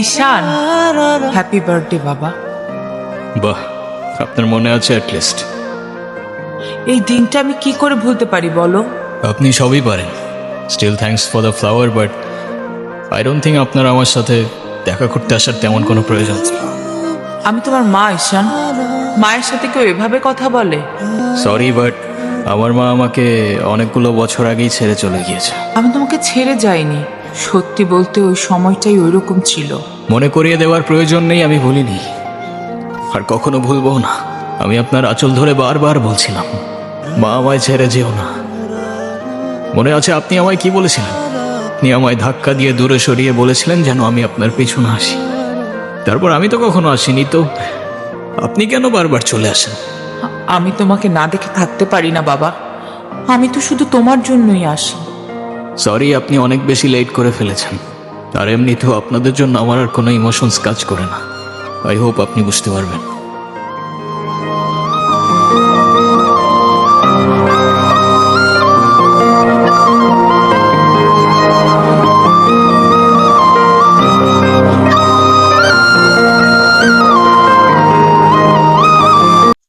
ঈশান happy birthday বাবা। বাহ আপনার মনে আছে অ্যাটলিস্ট এই দিনটা আমি কি করে ভুলতে পারি বলো? আপনি সবই পারেন। Still thanks for the flower but I don't think আপনার আমার সাথে দেখা করতে আসার তেমন কোনো প্রয়োজন আমি তোমার মা ঈশান। মায়ের সাথে কেউ এভাবে কথা বলে? সরি বাট আমার মা আমাকে অনেকগুলো বছর আগেই ছেড়ে চলে গিয়েছে। আমি তোমাকে ছেড়ে যাইনি। সত্যি বলতে ওই সময়টাই ওইরকম ছিল। মনে করিয়ে দেওয়ার প্রয়োজন নেই আমি ভুলিনি। আর কখনো ভুলবো না। আমি আপনার আঁচল ধরে বারবার বলছিলাম মা আমায় ছেড়ে যেও না। মনে আছে আপনি আমায় কি বলেছিলেন? আপনি আমায় ধাক্কা দিয়ে দূরে সরিয়ে বলেছিলেন যেন আমি আপনার পিছনে আসি। তারপর আমি তো কখনো আসিনি তো আপনি কেন বারবার চলে আসেন? আমি তোমাকে না দেখে থাকতে পারি না বাবা। আমি তো শুধু তোমার জন্যই আসি। সরি আপনি অনেক বেশি লেট করে ফেলেছেন। আর এমনিতেও আপনাদের জন্য আমার আর কোনো ইমোশনস কাজ করে না। আই হোপ আপনি বুঝতে পারবেন।